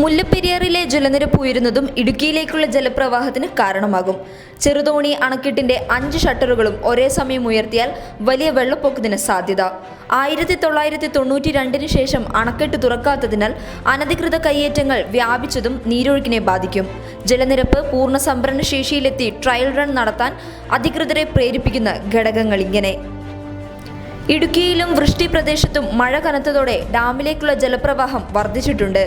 മുല്ലപ്പെരിയാറിലെ ജലനിരപ്പ് ഉയരുന്നതും ഇടുക്കിയിലേക്കുള്ള ജലപ്രവാഹത്തിന് കാരണമാകും. ചെറുതോണി അണക്കെട്ടിന്റെ അഞ്ച് ഷട്ടറുകളും ഒരേ സമയം ഉയർത്തിയാൽ വലിയ വെള്ളപ്പൊക്കത്തിന് സാധ്യത. ആയിരത്തി തൊള്ളായിരത്തി തൊണ്ണൂറ്റി രണ്ടിന് ശേഷം അണക്കെട്ട് തുറക്കാത്തതിനാൽ അനധികൃത കയ്യേറ്റങ്ങൾ വ്യാപിച്ചതും നീരൊഴുക്കിനെ ബാധിക്കും. ജലനിരപ്പ് പൂർണ സംഭരണ ശേഷിയിലെത്തി ട്രയൽ റൺ നടത്താൻ അധികൃതരെ പ്രേരിപ്പിക്കുന്ന ഘടകങ്ങൾ ഇങ്ങനെ. ഇടുക്കിയിലും വൃഷ്ടി പ്രദേശത്തും മഴ കനത്തതോടെ ഡാമിലേക്കുള്ള ജലപ്രവാഹം വർദ്ധിച്ചിട്ടുണ്ട്.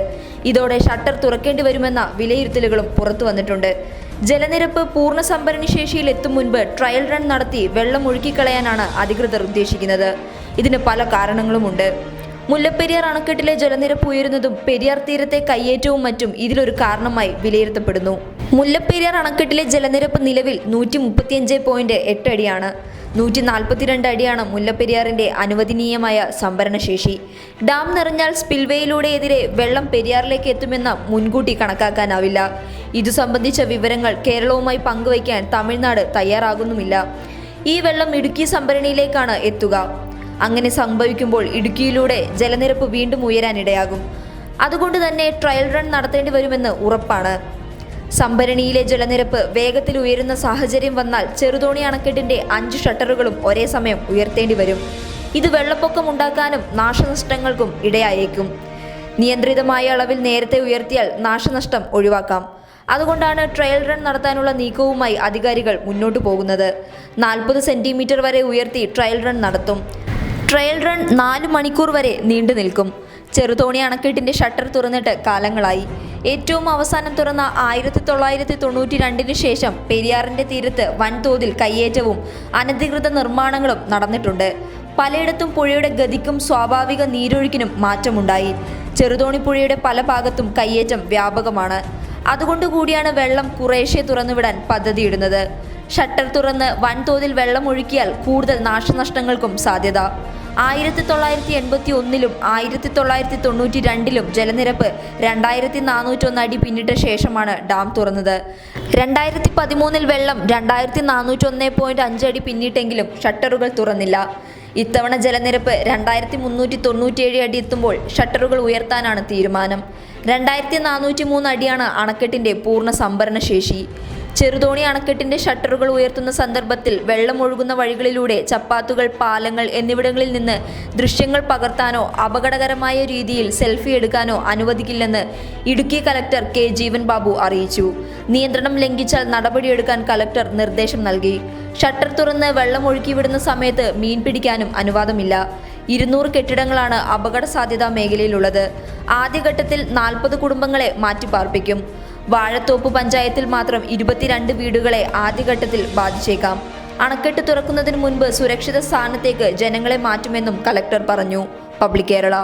ഇതോടെ ഷട്ടർ തുറക്കേണ്ടി വരുമെന്ന വിലയിരുത്തലുകളും പുറത്തു വന്നിട്ടുണ്ട്. ജലനിരപ്പ് പൂർണ സംഭരണി എത്തും മുൻപ് ട്രയൽ റൺ നടത്തി വെള്ളം ഒഴുക്കിക്കളയാനാണ് അധികൃതർ ഉദ്ദേശിക്കുന്നത്. ഇതിന് പല കാരണങ്ങളുമുണ്ട്. മുല്ലപ്പെരിയാർ അണക്കെട്ടിലെ ജലനിരപ്പ് ഉയരുന്നതും പെരിയാർ തീരത്തെ കയ്യേറ്റവും മറ്റും ഇതിലൊരു കാരണമായി വിലയിരുത്തപ്പെടുന്നു. മുല്ലപ്പെരിയാർ അണക്കെട്ടിലെ ജലനിരപ്പ് നിലവിൽ നൂറ്റി മുപ്പത്തിയഞ്ച് പോയിന്റ് എട്ട് അടിയാണ്. നൂറ്റി നാൽപ്പത്തിരണ്ട് അടിയാണ് മുല്ലപ്പെരിയാറിന്റെ അനുവദനീയമായ സംഭരണശേഷി. ഡാം നിറഞ്ഞാൽ സ്പിൽവേയിലൂടെ എതിരെ വെള്ളം പെരിയാറിലേക്ക് എത്തുമെന്ന് മുൻകൂട്ടി കണക്കാക്കാനാവില്ല. ഇതു സംബന്ധിച്ച വിവരങ്ങൾ കേരളവുമായി പങ്കുവയ്ക്കാൻ തമിഴ്നാട് തയ്യാറാകുന്നുമില്ല. ഈ വെള്ളം ഇടുക്കി സംഭരണിയിലേക്കാണ് എത്തുക. അങ്ങനെ സംഭവിക്കുമ്പോൾ ഇടുക്കിയിലൂടെ ജലനിരപ്പ് വീണ്ടും ഉയരാനിടയാകും. അതുകൊണ്ട് തന്നെ ട്രയൽ റൺ നടത്തേണ്ടി വരുമെന്ന് ഉറപ്പാണ്. സംഭരണിയിലെ ജലനിരപ്പ് വേഗത്തിൽ ഉയരുന്ന സാഹചര്യം വന്നാൽ ചെറുതോണി അണക്കെട്ടിന്റെ അഞ്ച് ഷട്ടറുകളും ഒരേ സമയം ഉയർത്തേണ്ടി വരും. ഇത് വെള്ളപ്പൊക്കം ഉണ്ടാക്കാനും നാശനഷ്ടങ്ങൾക്കും ഇടയായേക്കും. നിയന്ത്രിതമായ അളവിൽ നേരത്തെ ഉയർത്തിയാൽ നാശനഷ്ടം ഒഴിവാക്കാം. അതുകൊണ്ടാണ് ട്രയൽ റൺ നടത്താനുള്ള നീക്കവുമായി അധികാരികൾ മുന്നോട്ടു പോകുന്നത്. നാൽപ്പത് സെന്റിമീറ്റർ വരെ ഉയർത്തി ട്രയൽ റൺ നടത്തും. ട്രയൽ റൺ നാല് മണിക്കൂർ വരെ നീണ്ടു നിൽക്കും ചെറുതോണി അണക്കെട്ടിന്റെ ഷട്ടർ തുറന്നിട്ട് കാലങ്ങളായി. ഏറ്റവും അവസാനം തുറന്ന ആയിരത്തി തൊള്ളായിരത്തി തൊണ്ണൂറ്റി രണ്ടിന് ശേഷം പെരിയാറിന്റെ തീരത്ത് വൻതോതിൽ കയ്യേറ്റവും അനധികൃത നിർമ്മാണങ്ങളും നടന്നിട്ടുണ്ട്. പലയിടത്തും പുഴയുടെ ഗതിക്കും സ്വാഭാവിക നീരൊഴുക്കിനും മാറ്റമുണ്ടായി. ചെറുതോണി പുഴയുടെ പല ഭാഗത്തും കയ്യേറ്റം വ്യാപകമാണ്. അതുകൊണ്ട് കൂടിയാണ് വെള്ളം കുറേശ്ശെ തുറന്നുവിടാൻ പദ്ധതിയിടുന്നത്. ഷട്ടർ തുറന്ന് വൻതോതിൽ വെള്ളം ഒഴുക്കിയാൽ കൂടുതൽ നാശനഷ്ടങ്ങൾക്കും സാധ്യത. ആയിരത്തി തൊള്ളായിരത്തി എൺപത്തി ഒന്നിലും ആയിരത്തി തൊള്ളായിരത്തി തൊണ്ണൂറ്റി രണ്ടിലും ജലനിരപ്പ് രണ്ടായിരത്തി നാനൂറ്റൊന്ന് അടി പിന്നിട്ട ശേഷമാണ് ഡാം തുറന്നത്. രണ്ടായിരത്തി പതിമൂന്നിൽ വെള്ളം രണ്ടായിരത്തി നാനൂറ്റൊന്ന് പോയിന്റ് അഞ്ച് അടി പിന്നിട്ടെങ്കിലും ഷട്ടറുകൾ തുറന്നില്ല. ഇത്തവണ ജലനിരപ്പ് രണ്ടായിരത്തി മുന്നൂറ്റി തൊണ്ണൂറ്റിയേഴ് അടി എത്തുമ്പോൾ ഷട്ടറുകൾ ഉയർത്താനാണ് തീരുമാനം. രണ്ടായിരത്തി നാനൂറ്റി മൂന്ന് അടിയാണ് അണക്കെട്ടിന്റെ പൂർണ സംഭരണ ശേഷി ചെറുതോണി അണക്കെട്ടിന്റെ ഷട്ടറുകൾ ഉയർത്തുന്ന സന്ദർഭത്തിൽ വെള്ളം ഒഴുകുന്ന വഴികളിലൂടെ ചപ്പാത്തുകൾ പാലങ്ങൾ എന്നിവിടങ്ങളിൽ നിന്ന് ദൃശ്യങ്ങൾ പകർത്താനോ അപകടകരമായ രീതിയിൽ സെൽഫി എടുക്കാനോ അനുവദിക്കില്ലെന്ന് ഇടുക്കി കലക്ടർ കെ ജീവൻ ബാബു അറിയിച്ചു. നിയന്ത്രണം ലംഘിച്ചാൽ നടപടിയെടുക്കാൻ കലക്ടർ നിർദ്ദേശം നൽകി. ഷട്ടർ തുറന്ന് വെള്ളം ഒഴുക്കിവിടുന്ന സമയത്ത് മീൻ പിടിക്കാനും അനുവാദമില്ല. ഇരുന്നൂറ് കെട്ടിടങ്ങളാണ് അപകട സാധ്യതാ മേഖലയിലുള്ളത്. ആദ്യഘട്ടത്തിൽ നാൽപ്പത് കുടുംബങ്ങളെ മാറ്റിപ്പാർപ്പിക്കും. വാഴത്തോപ്പ് പഞ്ചായത്തിൽ മാത്രം ഇരുപത്തിരണ്ട് വീടുകളെ ആദ്യഘട്ടത്തിൽ ബാധിച്ചേക്കാം. അണക്കെട്ട് തുറക്കുന്നതിന് മുൻപ് സുരക്ഷിത സ്ഥാനത്തേക്ക് ജനങ്ങളെ മാറ്റുമെന്നും കലക്ടർ പറഞ്ഞു. പബ്ലിക് കേരള.